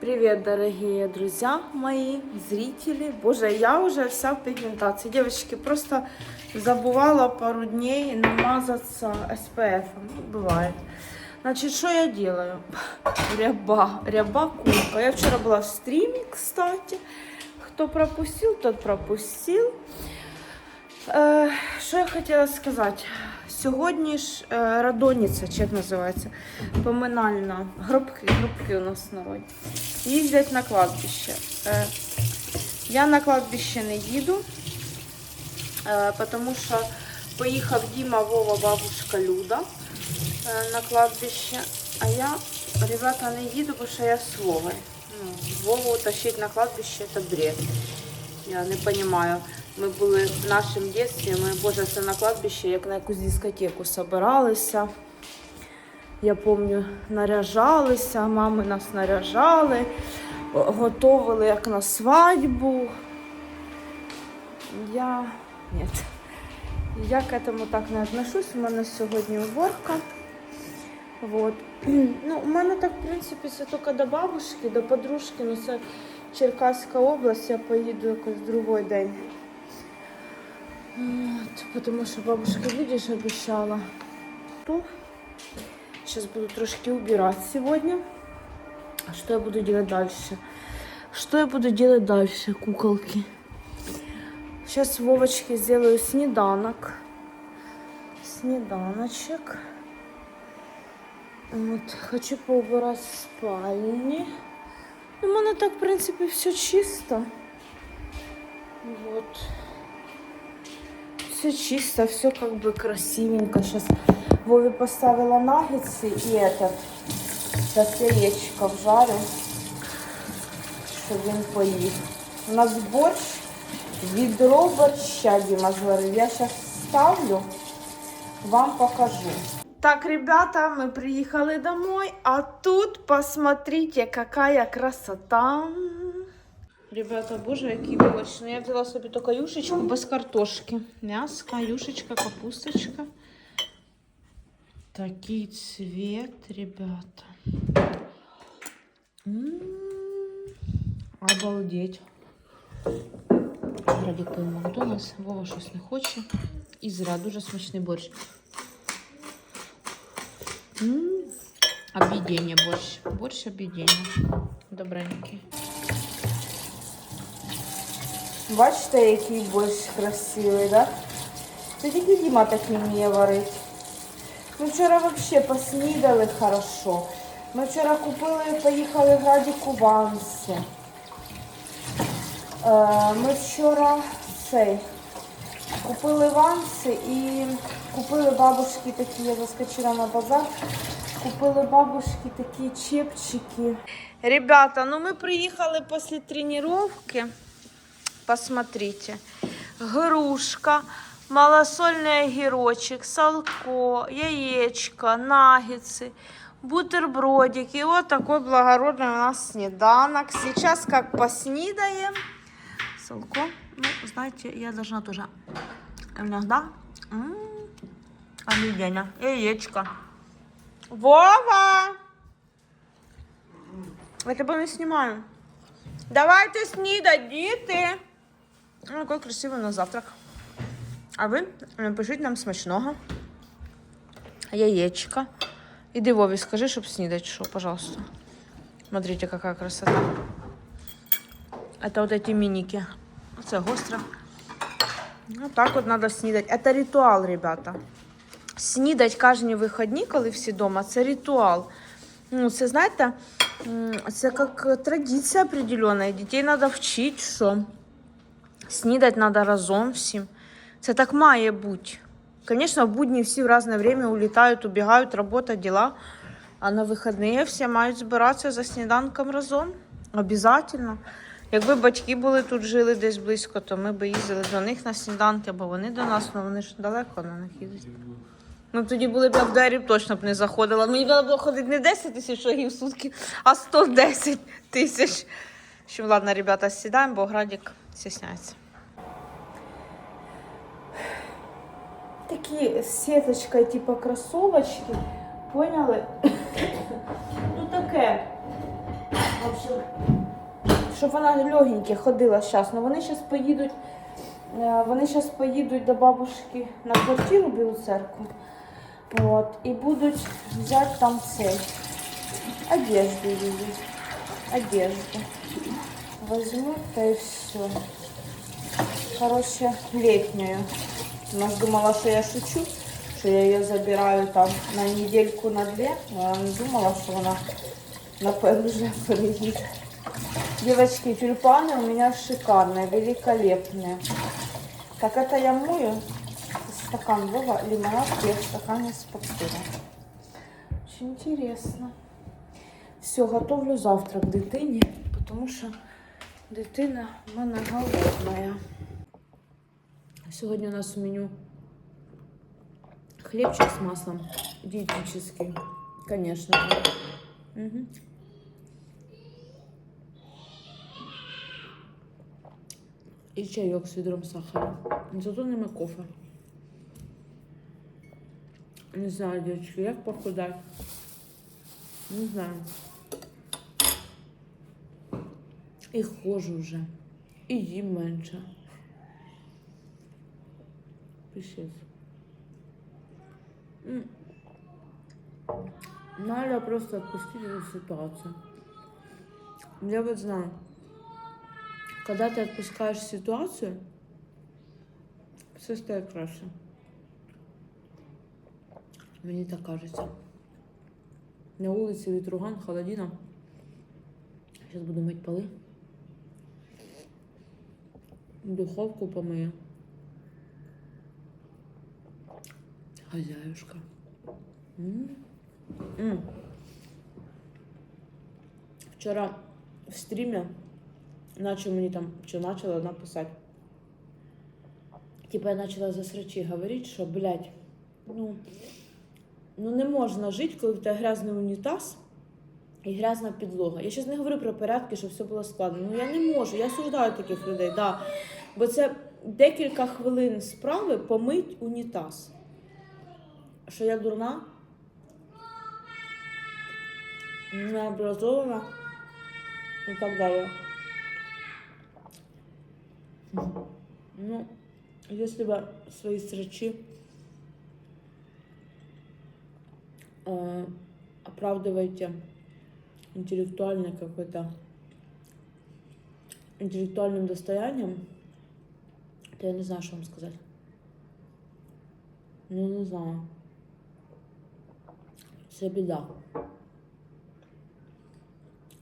Привет, дорогие друзья мои, зрители. Боже, я уже вся в пигментации. Девочки, просто забывала пару дней намазаться SPF. Ну, бывает. Значит, что я делаю? Ряба, ряба кулька. Я вчера была в стриме, кстати. Кто пропустил, тот пропустил. Е, Що я хотіла сказати? Сьогодні ж е, радоніця, чи як називається, поминальна. Гробки, гробки у нас народі. Їздять на кладбище. Е, Я на кладбище не їду, е, тому що поїхав Діма, Вова, бабушка Люда е, на кладбище. А я, ребята, не їду, бо що я з Ну, Вову тащить на кладбище це бред. Я не розумію. Ми були в нашому дитинстві, ми, боже, це на кладбище, як на якусь дискотеку собиралися. Я пам'ятаю, наряжалися, мами нас наряжали, готували як на свадьбу. Я. Ні. Я к этому так не отношусь. У мене сьогодні уборка. Вот. Ну, у мене так, в принципі, це тільки до бабушки, до подружки, ну це Черкаська область, я поїду якось в другий день. От, тому що бабушка, видиш, обіцяла. То сейчас буду трошки убирать сегодня. А что я буду делать дальше? Что я буду делать дальше, куколки? Сейчас Вовочке сделаю снеданок. Снеданочек. Вот, хочу поубирать в спальне. У мене так, в принципі, все чисто. Вот. Все чисто, все как бы красивенько. Сейчас Вове поставила наггетсы и этот. Сейчас яєчко вжарю, щоб він поїв. У нас борщ, відро борща Діма зварив. Я зараз ставлю, вам покажу. Так, ребята, мы приехали домой, а тут посмотрите, какая красота. Ребята, боже, який борщ. Ну, я взяла собі тільки юшечку без картошки. М'яско, юшечка, капусточка. Такий цвет, ребята. М, Обалдеть. Радік пив Макдональдс, Вова щось не хоче. І зря дуже смачний борщ. М, Об'єднання борщ. Борщ об'єднання. Добренький. Бачите, який борщ красивий, да? Це тільки Діма так не вміє варити. Ми вчора взагалі поснідали хорошо. Ми вчора купили, поїхали в Градіку Ванси. Е, Ми вчора цей купили ванси і купили бабушки такі, я заскочила на базар. Купили бабушки такі чепчики. Ребята, ну ми приїхали після тренування. Посмотрите. Грушка, малосольный огурчик, салко, яєчко, наггетсы, бутербродик. И вот такой благородный у нас снеданок. Сейчас как поснидаем. Салко. Ну, знаете, я должна тоже иногда. М-м, Объедение. Яєчко. Вова! Я тебе не снимаю. Давайте снідать, діти. Ну, який красивий у нас завтрак. А ви напишіть нам смачного. Яєчко. Іди Вові, скажи, щоб снідать, що, пожалуйста. Смотрите, какая красота. Это вот эти миники. Це гостро. Вот так от надо снідати. Это ритуал, ребята. Снідать кожні вихідні, коли всі вдома, це ритуал. Ну, це, знаєте, м, це як традиція определенна. І Дітей треба вчити, що снідати треба разом всім. Це так має бути. Звісно, в будні всі в різне время улітають, убігають, робота, діла. А на вихідні всі мають збиратися за сніданком разом. Обязательно. Якби батьки були тут, жили десь близько, то ми б їздили до них на сніданки, бо вони до нас, ну вони ж далеко на них їздять. Ну тоді були б я в двері точно б не заходила. Мені треба було ходити не 10 тисяч шагів в сутки, а 110 тисяч. Що, ладно, ребята, сідаємо, бо Градік стісняється. Такі з сіточкою, типу кросовочки, поняли? ну таке. В общем, щоб вона легеньке ходила зараз. Ну вони зараз поїдуть. е, Вони зараз поїдуть до бабушки на квартиру в Білу церкву. От, і будуть взяти там цей. Одежду її. Одежду. Возьму, та и все. Короче, летнюю. Она ж думала, что я шучу, что я ее забираю там на недельку, на две. Но она не думала, что она напевно уже приедет. Девочки, тюльпаны у меня шикарные, великолепные. Так это я мою. Стакан Вова, лимонад, я в стакане с подстилом. Очень интересно. Все, готовлю завтрак дитині, тому що дитина в мене голодна. Сьогодні у нас у меню хлібчик з маслом. Диетический, конечно. Угу. І чайок з відром сахара. Зато нема кофе. Не знаю, девочки, як похудати. Не знаю. І ходжу вже. І їм менше Пишись. М. Надо просто отпустить эту ситуацию. Я вот знаю, когда ты отпускаешь ситуацию, все стає краще. Мені так кажеться. На вулиці вітруган, холодина. Сейчас буду мыть полы. Духовку помою. Хозяюшка. М. М. Вчора в стрімі наче мені там, що почала одна писати. Типа я почала за срачі говорити, що, блядь, ну, ну не можна жити, коли в тебе грязний унітаз і грязна підлога. Я зараз не говорю про порядки, щоб все було складно. Ну я не можу, я осуждаю таких людей, да. Бо це декілька хвилин справи помить унітаз. Що я дурна? Необразована і так далі. Ну, если бы свои срачи э, оправдываете интеллектуальной какой-то интеллектуальным достоянием, то я не знаю, что вам сказать. Ну, не знаю. Це біда.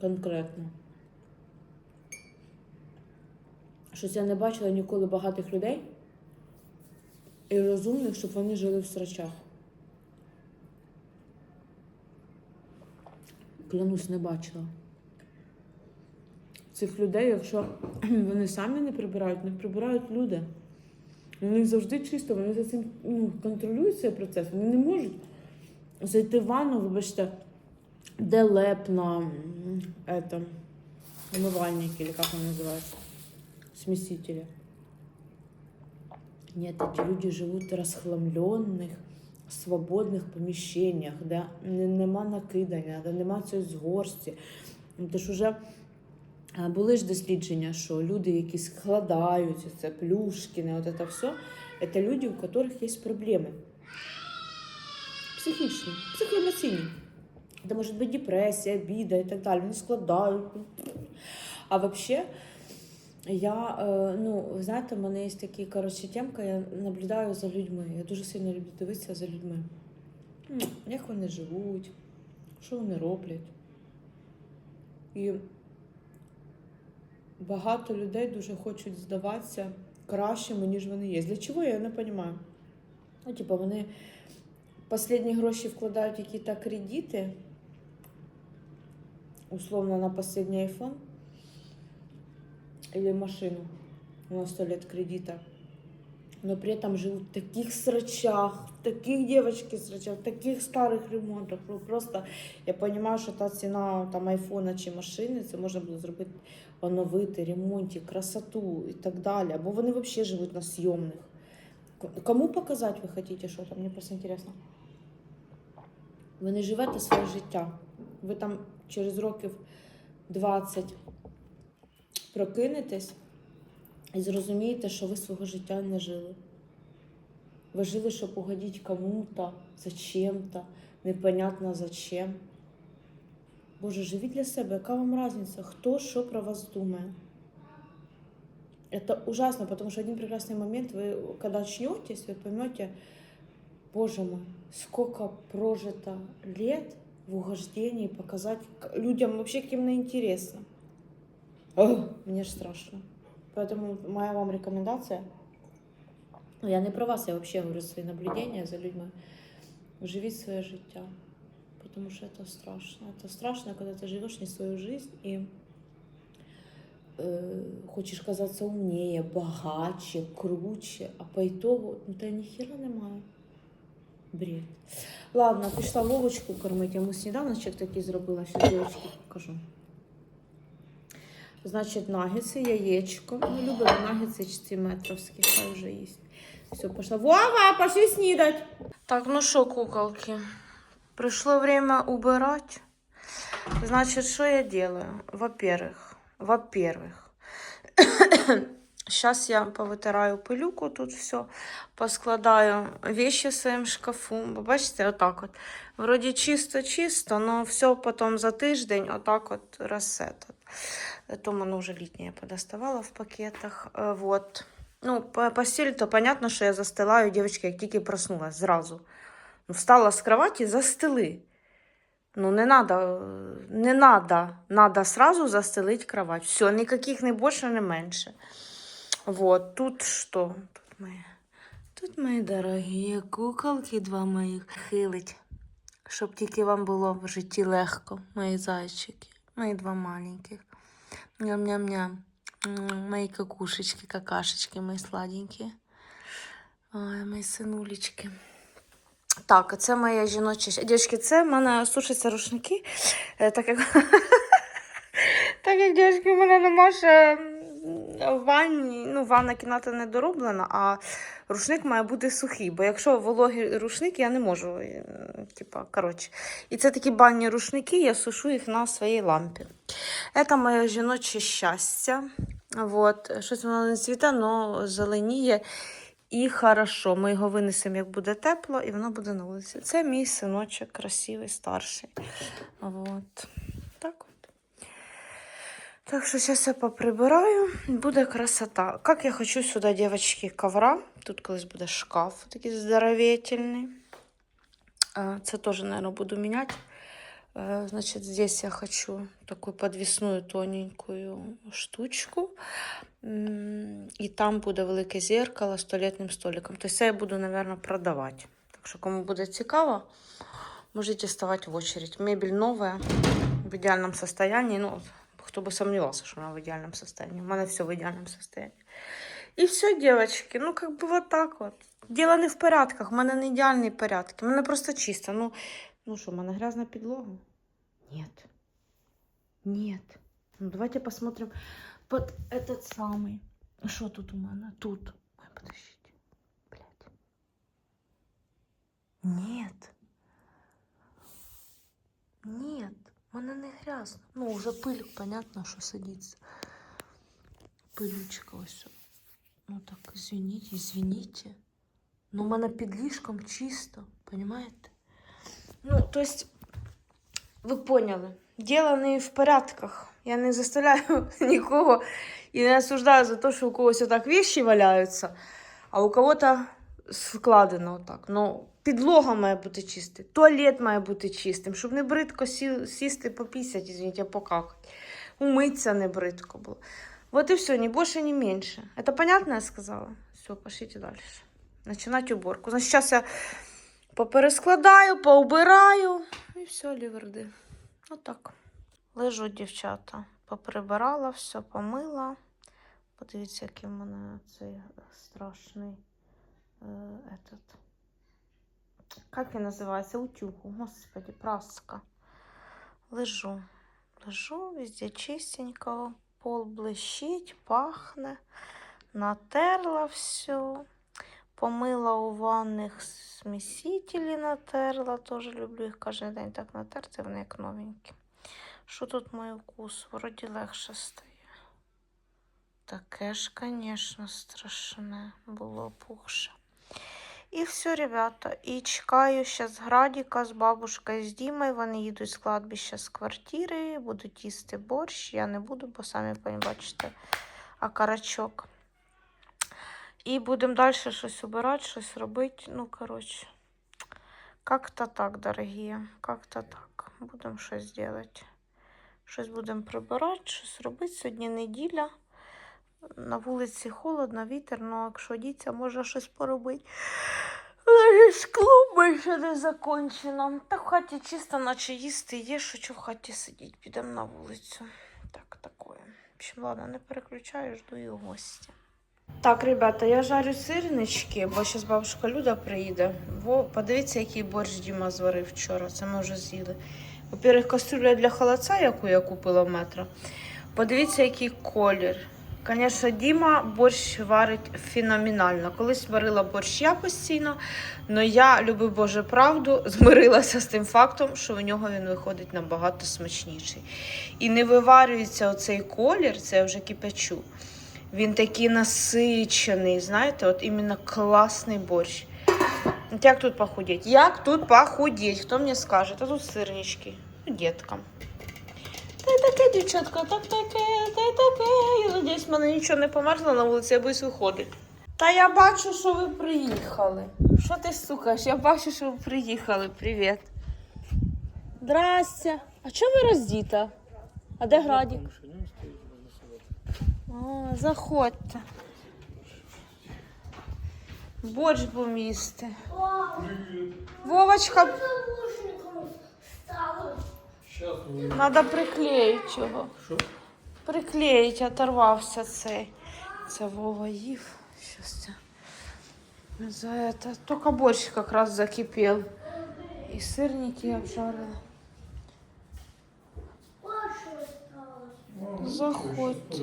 Конкретно. Щось я не бачила ніколи багатих людей і розумних, щоб вони жили в срачах. Клянусь, не бачила. Цих людей, якщо вони самі не прибирають, не прибирають люди. Них завжди чисто, вони за цим ну, контролюють цей процес. Вони не можуть зайти в ванну, вибачте, де леп на м, это, умывальнике, или как он называется, смесителе. Нет, эти люди живут в розхламлених, свободних поміщеннях, де не- нема накидання, де нема цієї згорсті. Ну, Тож уже а, були ж дослідження, що люди, які складаються, це плюшкіни, от це все, це люди, у яких є проблеми. Психічні, психоемоційні. Це може бути депресія, біда і так далі. Вони складають. А взагалі, я, е, ну, знаєте, в мене є такі, коротше, темка, я наблюдаю за людьми. Я дуже сильно люблю дивитися за людьми. Як вони живуть, що вони роблять. І багато людей дуже хочуть здаватися кращими, ніж вони є. Для чого я не розумію? Ну, типу, вони останні гроші вкладають якісь кредити, условно на останній iPhone или машину на 100 лет кредита. Но при этом живут в таких срачах, в таких девочки срачах, в таких старих ремонтах. Ну, Просто я понимаю, що та ціна там айфона чи машини, це можна було зробити оновити, ремонті, красоту і так далі. Або вони взагалі живуть на. К- Кому показати ви хочете, що там? Мені просто інтересно. Ви не живете своє життя. Ви там через років 20 прокинетесь і зрозумієте, що ви свого життя не жили. Ви жили, щоб угодити кому-то, зачем-то, непонятно зачем. Боже, живіть для себе, яка вам різниця, хто що про вас думає. Это ужасно, потому что один прекрасный момент, вы когда очнетесь, вы поймете, боже мой, сколько прожито лет в угождении показать к- людям вообще каким то интересно. Ох, мне же страшно. Поэтому моя вам рекомендация, ну, я не про вас, я вообще говорю свои наблюдения за людьми. Живіть своє життя. Потому что это страшно. Это страшно, когда ты живешь не свою жизнь и э, хочешь казаться умнее, богаче, круче, а по итогу ну, та ніхіра немає. Бред. Ладно, пішла Вовочку кормити. Йому сніданочок такий зробила, що дівчатки покажу. Значить, нагетси, яєчко. Ми любимо нагетси чи ці метровські, хай вже їсть. Все, пошла. Вова, пошли снідать. Так, ну що, куколки? Пришло время убирать. Значит, что я делаю? Во-первых, во-первых, сейчас я повитираю пилюку тут все, поскладаю вещи в своем шкафу. Бо Бачите, отак от. Вроді чисто-чисто, но все потом за тиждень отак от розсетот. То воно вже літнє я подоставала в пакетах. Е, Вот. Ну, по- постель, то понятно, що я застилаю, дівчатки, як тільки проснулась, зразу. Ну, встала з кроваті, застели. Ну, не надо, не надо, надо сразу застелить кровать. Все, никаких не больше, не меньше. Вот, тут что? Тут мои, тут мої дорогі куколки, два моїх хилить. Щоб тільки вам було в житті легко, мої зайчики, мої два маленьких. Ням-ням-ням. М, Мої какушечки, какашечки, мої сладенькі. Ой, мої синулечки. Так, це моя жіноча. Дівчатки, це в мене сушаться рушники. Е, Так як, так як дівчатки, в мене нема ще ванні, ну, ванна кімната не дороблена, а рушник має бути сухий. Бо якщо вологий рушник, я не можу. е, Типа, коротше. І це такі банні рушники, я сушу їх на своїй лампі. Це моє жіноче щастя. Вот. Щось воно не цвіте, але зеленіє. І хорошо, ми його винесемо, як буде тепло, і воно буде на вулиці. Це мій синочок, красивий, старший. От. Так що зараз я поприбираю, і буде красота. Як я хочу сюди, дівчатки, ковра. Тут колись буде шкаф такий здоровительний. А, Це теж, мабуть, буду міняти. Э, Значит, здесь я хочу такую подвесную тоненькую штучку. М, І там буде велике зеркало з туалетним столиком. Тобто це я буду, мабуть, продавати. Так що, кому буде цікаво, можете ставати в очередь. Мебель новая, в идеальном состоянии. Ну, кто бы сомневался, что она в идеальном состоянии. У меня все в идеальном состоянии. И все, девочки, ну как бы вот так вот. Дело не в порядках, у мене не ідеальні порядки. У мене просто чисто. Ну, ну що, у мене грязна підлога? Нет. Нет. Ну, давайте посмотрим под этот самый. Что тут у мене? Тут. Ой, подождите. Блядь. Нет. Нет. У мене не грязно. Ну, уже пиль, понятно, що садиться. Пилючка ось. Ну так, извините, извините. Ну, у мене під ліжком чисто, понимаете? Ну, то есть, ви поняли. Діло не в порядках. Я не заставляю нікого і не осуждаю за те, що у когось отак вещи валяються, а у кого-то складено отак. Ну, підлога має бути чиста, туалет має бути чистим, щоб не бридко сі- сісти попісять, извините, покакати. Умитися не бридко було. Вот и все, ни больше, ни меньше. Это понятно я сказала? Все, пошлите дальше. Начинать уборку. Значит, сейчас я поперескладаю, поубираю і все, ліверди. Отак. Лежу, дівчата. Поприбирала, все помила. Подивіться, який в мене цей страшний этот. Як він називається? Утюг. Господи, праска. Лежу. Лежу, везде чистенько. Пол блищить, пахне. Натерла все. Помила у ванних смісителі натерла. Теж люблю їх кожен день так натерти, вони як новенькі. Що тут мій вкус? Вроді легше стає. Таке ж, звісно, страшне було пухше. І все, ребята. І чекаю зараз Градіка з бабушкою, з Дімою. Вони їдуть з кладбища з квартири, будуть їсти борщ. Я не буду, бо самі бачите, а карачок. І будемо далі щось убирати, щось робити. Ну, коротше, как-то так, дорогі. Как-то так. Будемо щось робити. Щось будемо прибирати, щось робити. Сьогодні неділя. На вулиці холодно, вітер, ну якщо діться, може щось поробити. Ж клуби ще не закончено. Та в хаті чисто, наче їсти є, що в хаті сидіти. Підемо на вулицю. Так, такое. В общем, ладно, не переключаю, жду і гості. Так, ребята, я жарю сирнички, бо зараз бабушка Люда приїде. Во, подивіться, який борщ Діма зварив вчора. Це ми вже з'їли. Во-первых, кастрюля для холодця, яку я купила в метро. Подивіться, який колір. Звісно, Діма борщ варить феноменально. Колись варила борщ я постійно, але я, люби Боже правду, змирилася з тим фактом, що у нього він виходить набагато смачніший. І не виварюється оцей колір, це я вже кипячу. Він такий насичений, знаєте, от іменно класний борщ. От як тут похудеть? Як тут похудеть? Хто мені скаже? Та тут сирнички. Ну, діткам. Та й таке, дівчатка, так таке, та й таке. Я надіюсь, в мене нічого не померзло на вулиці, я боюсь виходити. Та я бачу, що ви приїхали. Що ти сукаєш? Я бачу, що ви приїхали. Привіт. Здрастя. А чого ви роздіта? А де Градік? О, заходьте. Борщ їсти. Вовочка. Треба приклеїти його. Що? Приклеїть, оторвався цей. Це Вова їв. Щас це. За это. Только борщ якраз закипів. І сирники обжарила. Заходьте.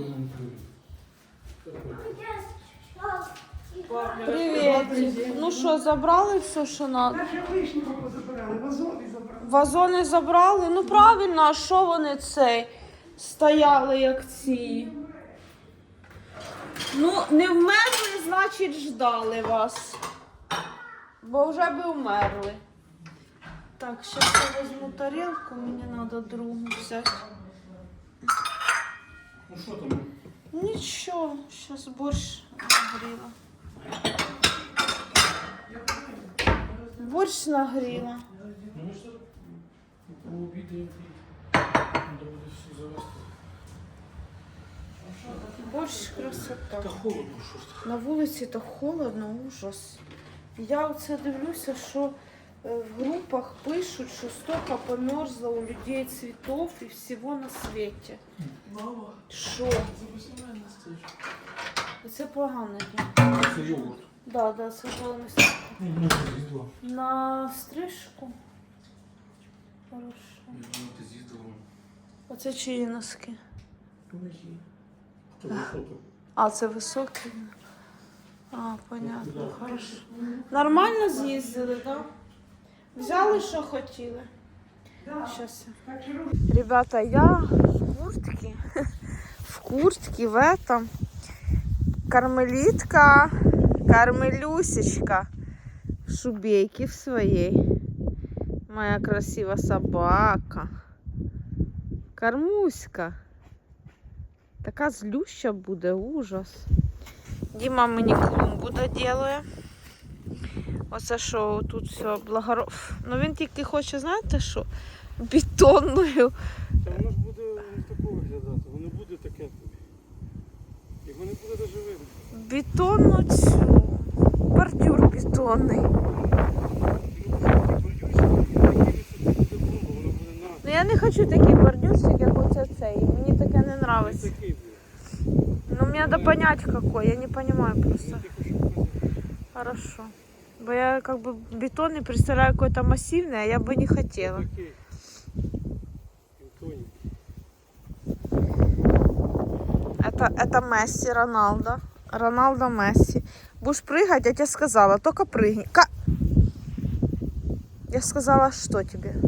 Привіт. Ну що, забрали все, що треба? Наші вишні позабирали, вазони забрали. Вазони забрали. Ну правильно, а що вони цей стояли як ці? Ну, не вмерли, значить, ждали вас. Бо вже би вмерли. Так, зараз я візьму тарілку, мені треба другу взяти. Ну що там? Нічого, зараз борщ нагріла. Борщ нагріла. Що? Пообідаємо. Треба буде все завести. Борщ красота. Та холодно щось. На вулиці то холодно, ужас. Я оце дивлюся, що е, в групах пишуть, що стільки померзло у людей цвітів і всього на світі. Мама, Що? запусти мене. Це погано. Це йогурт. Да, да, це погано. Ну, ну, з'їздила. На стрижку. Думаю, ти з'їздила. Оце чиї носки? Мої. Хто високо? А, це високі. А, понятно, хорошо. Нормально з'їздили, так? Да? Взяли, що хотіли. Щас. Ребята, я в куртке, в куртке в этом. Кармелитка, кармелюсечка, в шубейке в своей. Моя красивая собака. Кормуська. Така злюща буде, ужас. Діма мені клумбу доделує. Оце що тут все благоро... Ну він тільки хоче, знаєте що? Бетонною. Та воно ж буде не такого виглядати, воно буде таке тобі. Його не буде навіть видно. Бетонну цю. Бордюр бетонний. Ну я не хочу такий бордюрчик, як оце цей. Мені таке не нравится. Ну мне надо понять какой, я не понимаю просто. Хорошо. Бо я как бы бетонный представляю какой-то массивный, а я бы не хотела. Это, это Месси, Роналдо. Роналдо Месси. Будешь прыгать, я тебе сказала, только прыгни. Я сказала, что тебе?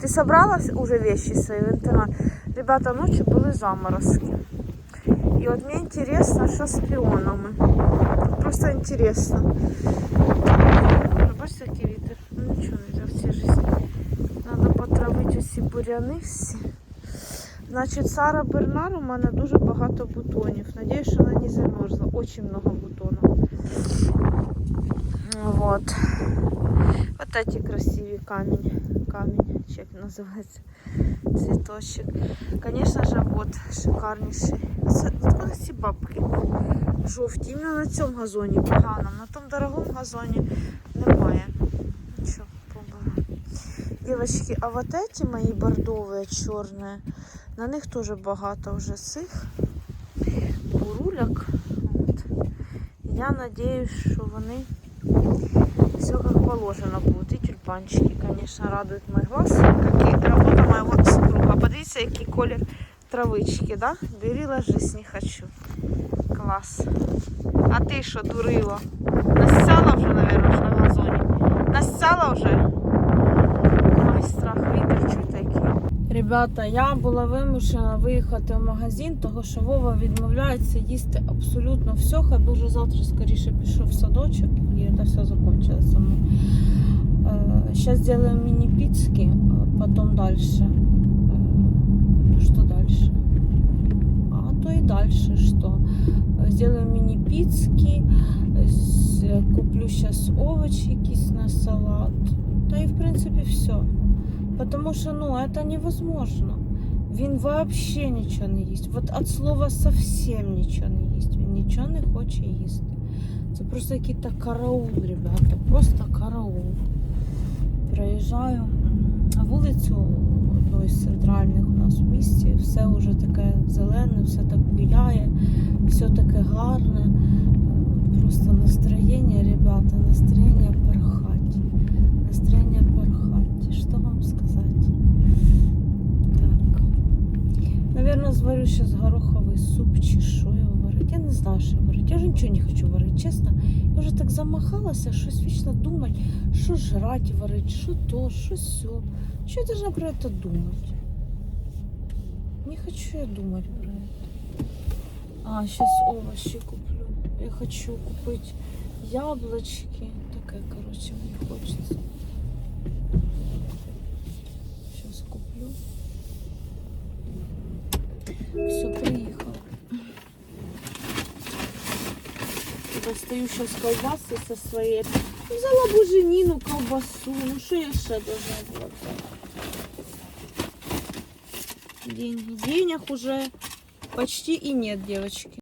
Ти собрала уже вещи свои в интернат? Ребята, ночью были заморозки. И вот мне интересно, что с пионами. Просто интересно. Бачите, який вітер? Ну нічого не в цій житті. Треба потравити усі буряни всі. Значить, Сара Бернар у мене дуже багато бутонів. Надіюсь, що вона не замерзла. Очень много бутонів. Вот. Вот эти красиві камінь Камінь, чи як називається цвіточок. Конечно же, вот шикарніший. Це откуда ці бабки? Жовті. Іменно на цьому газоні поганому. На тому дорогому газоні немає. Нічого, побагато. Девочки, а вот эти мои бордовые черные, на них тоже багато вже цих буруляк. От. Я надеюсь, що вони все как положено будут. Тюльпанчики, конечно, радуют мой глаз. Как и работа моего супруга. Подивіться, який колір травички, да? Бери, ложись, не хочу. Клас. А ти що, дурила? Насяла вже, наверное, на газоні. Насяла вже? Ой, страх вітер чуть такий. Ребята, я була вимушена виїхати в магазин, тому що Вова відмовляється їсти абсолютно все. Хай би вже завтра скоріше пішов в садочок і це все закончилось. Сейчас сделаем мини-пиццы, а потом дальше. Э, Что дальше? А то и дальше что? Э, Сделаем мини-пиццы, с- куплю сейчас овощи якісь на салат. Да и в принципе все. Потому что, ну, это невозможно. Він вообще нічого не їсть. Вот от слова совсем нічого не їсть. Він нічого не хоче їсти. Це просто якийсь караул, ребята. Просто караул. Проїжджаю вулицю одну із центральних у нас в місті. Все вже таке зелене, все так буяє, все таке гарне. Просто настроєння, ребята, настроєння порхать. Настроєння порхать. Що вам сказати? Так. Наверное, зварю сейчас гороховий суп чи що його варити. Я не знаю, що. Я вже нічого не хочу варити, чесно. Я вже так замахалася, щось вічно думати, що жрати варити, що то, що сьо. Що я должна про це думати? Не хочу я думать про это. А, сейчас овощи куплю. Я хочу купить яблочки. Такая, короче, мне хочется. Сейчас куплю. Все, приехал. Достаю сейчас колбасы со своей. Взяла буженину, колбасу. Ну что я ще должна взять? Деньги. Денег уже почти и нет, девочки.